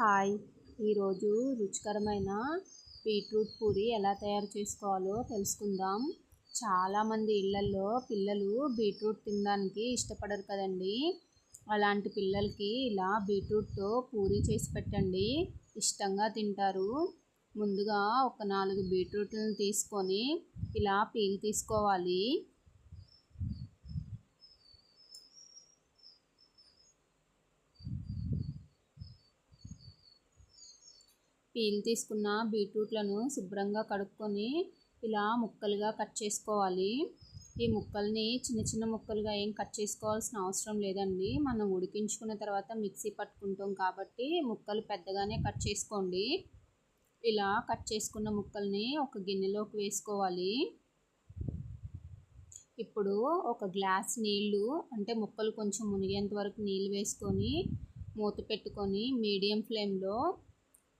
Hi. ఈరోజు రుచికరమైన beetroot puri ఎలా తయారు చేసుకోవాలో తెలుసుకుందాం. చాలామంది ఇళ్ళల్లో పిల్లలు బీట్రూట్ తినడానికి ఇష్టపడరు కదండి. అలాంటి పిల్లలకి ఇలా బీట్రూట్తో పూరి చేసి పెట్టండి. ఇష్టంగా తింటారు. ముందుగా ఒక నాలుగు బీట్రూట్లను తీసుకొని ఇలా పీల్ తీసుకోవాలి. పీల్ తీసుకున్న బీట్రూట్లను శుభ్రంగా కడుక్కొని ఇలా ముక్కలుగా కట్ చేసుకోవాలి. ఈ ముక్కల్ని చిన్న చిన్న ముక్కలుగా ఏం కట్ చేసుకోవాల్సిన అవసరం లేదండి. మనం ఉడికించుకున్న తర్వాత మిక్సీ పట్టుకుంటాం కాబట్టి ముక్కలు పెద్దగానే కట్ చేసుకోండి. ఇలా కట్ చేసుకున్న ముక్కల్ని ఒక గిన్నెలోకి వేసుకోవాలి. ఇప్పుడు ఒక గ్లాస్ నీళ్ళు అంటే ముక్కలు కొంచెం మునిగేంత వరకు నీళ్ళు వేసుకొని మూత పెట్టుకొని మీడియం ఫ్లేమ్లో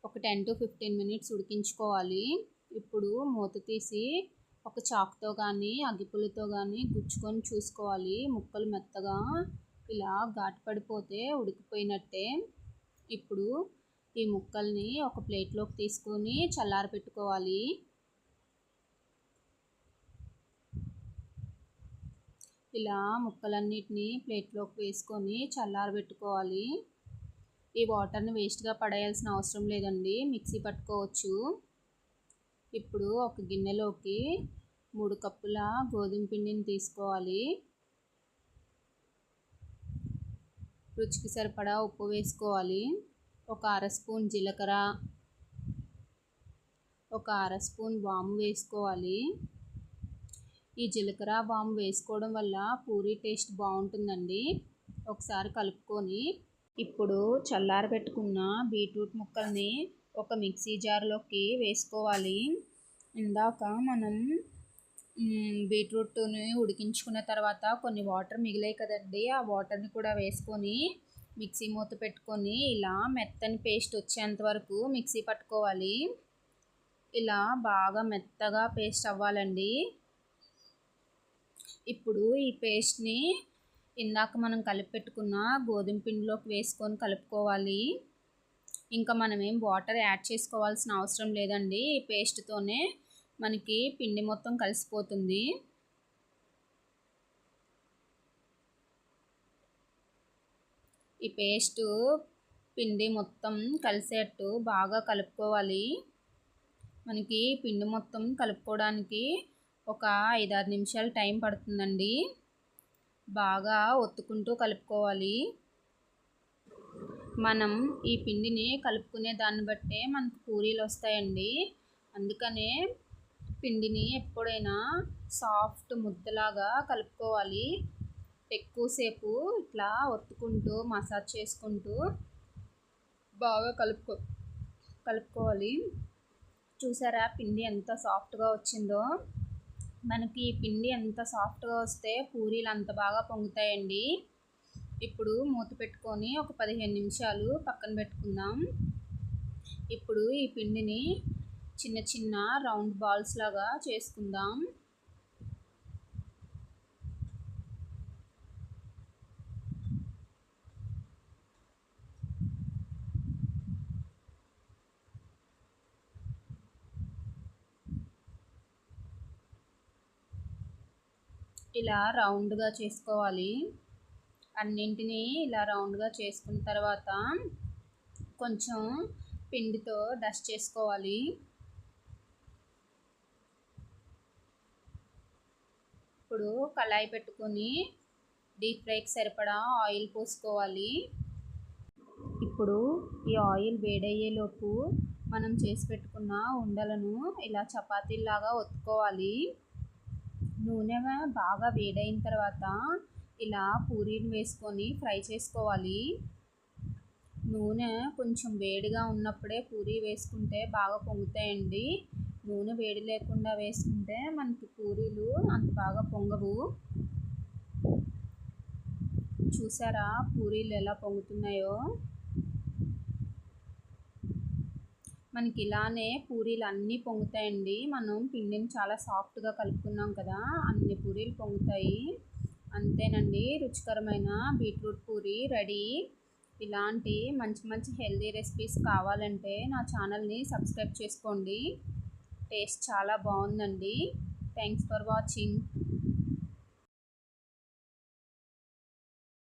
ఒక టెన్ టు ఫిఫ్టీన్ మినిట్స్ ఉడికించుకోవాలి. ఇప్పుడు మూత తీసి ఒక చాక్తో కానీ అగ్గిపుల్లతో కానీ గుచ్చుకొని చూసుకోవాలి. ముక్కలు మెత్తగా ఇలా ఘాటు పడిపోతే ఉడికిపోయినట్టే. ఇప్పుడు ఈ ముక్కల్ని ఒక ప్లేట్లోకి తీసుకొని చల్లార పెట్టుకోవాలి. ఇలా ముక్కలన్నిటినీ ప్లేట్లోకి వేసుకొని చల్లారబెట్టుకోవాలి ఈ వాటర్ని వేస్ట్గా పడేయాల్సిన అవసరం లేదండి. మిక్సీ పట్టుకోవచ్చు. ఇప్పుడు ఒక గిన్నెలోకి మూడు కప్పుల గోధుమ పిండిని తీసుకోవాలి. రుచికి సరిపడా ఉప్పు వేసుకోవాలి. ఒక అర స్పూన్ జీలకర్ర ఒక అర స్పూన్ వాము వేసుకోవాలి. ఈ జీలకర్ర వాము వేసుకోవడం వల్ల పూరీ టేస్ట్ బాగుంటుందండి. ఒకసారి కలుపుకొని ఇప్పుడు చల్లారబెట్టుకున్న బీట్రూట్ ముక్కల్ని ఒక మిక్సీ జార్లోకి వేసుకోవాలి. ఇందాక మనం బీట్రూట్ని ఉడికించుకున్న తర్వాత కొన్ని వాటర్ మిగిలాయి కదండి ఆ వాటర్ని కూడా వేసుకొని మిక్సీ మూత పెట్టుకొని ఇలా మెత్తని పేస్ట్ వచ్చేంత వరకు మిక్సీ పట్టుకోవాలి. ఇలా బాగా మెత్తగా పేస్ట్ అవ్వాలండి. ఇప్పుడు ఈ పేస్ట్ని ఇందాక మనం కలిపి పెట్టుకున్న గోధుమ పిండిలోకి వేసుకొని కలుపుకోవాలి. ఇంకా మనం ఏం వాటర్ యాడ్ చేసుకోవాల్సిన అవసరం లేదండి. ఈ పేస్ట్తోనే మనకి పిండి మొత్తం కలిసిపోతుంది. ఈ పేస్ట్ పిండి మొత్తం కలిసేట్టు బాగా కలుపుకోవాలి. మనకి పిండి మొత్తం కలుపుకోవడానికి ఒక ఐదారు నిమిషాలు టైం పడుతుందండి. బాగా ఒత్తుకుంటూ కలుపుకోవాలి. మనం ఈ పిండిని కలుపుకునే దాన్ని బట్టే మనకు పూరీలు వస్తాయండి. అందుకనే పిండిని ఎప్పుడైనా సాఫ్ట్ ముద్దలాగా కలుపుకోవాలి. ఎక్కువసేపు ఇట్లా ఒత్తుకుంటూ మసాజ్ చేసుకుంటూ బాగా కలుపుకో కలుపుకోవాలి. చూసారా పిండి ఎంత సాఫ్ట్గా వచ్చిందో? మనకి పిండి ఎంత సాఫ్ట్గా వస్తే పూరీలు అంత బాగా పొంగుతాయండి. ఇప్పుడు మూత పెట్టుకొని ఒక పదిహేను నిమిషాలు పక్కన పెట్టుకుందాం. ఇప్పుడు ఈ పిండిని చిన్న చిన్న రౌండ్ బాల్స్ లాగా చేసుకుందాం. ఇలా రౌండ్గా చేసుకోవాలి. అన్నింటినీ ఇలా రౌండ్గా చేసుకున్న తర్వాత కొంచెం పిండితో డస్ట్ చేసుకోవాలి. ఇప్పుడు కళాయి పెట్టుకొని డీప్ ఫ్రైకి సరిపడా ఆయిల్ పోసుకోవాలి. ఇప్పుడు ఈ ఆయిల్ వేడయ్యేలోపు మనం చేసి పెట్టుకున్న ఉండలను ఇలా చపాతీలాగా ఒత్తుకోవాలి. నూనె బాగా వేడైన తర్వాత ఇలా పూరీని వేసుకొని ఫ్రై చేసుకోవాలి. నూనె కొంచెం వేడిగా ఉన్నప్పుడే పూరీ వేసుకుంటే బాగా పొంగుతాయండి. నూనె వేడి లేకుండా వేసుకుంటే మనకి పూరీలు అంత బాగా పొంగవు. చూసారా? పూరీలు ఎలా పొంగుతున్నాయో? మనకి ఇలానే పూరీలు అన్నీ పొంగుతాయండి. మనం పిండిని చాలా సాఫ్ట్గా కలుపుకున్నాం కదా అన్ని పూరీలు పొంగుతాయి. అంతేనండి రుచికరమైన బీట్రూట్ పూరీ రెడీ. ఇలాంటి మంచి మంచి హెల్దీ రెసిపీస్ కావాలంటే నా ఛానల్ని సబ్స్క్రైబ్ చేసుకోండి. టేస్ట్ చాలా బాగుందండి. Thanks for watching.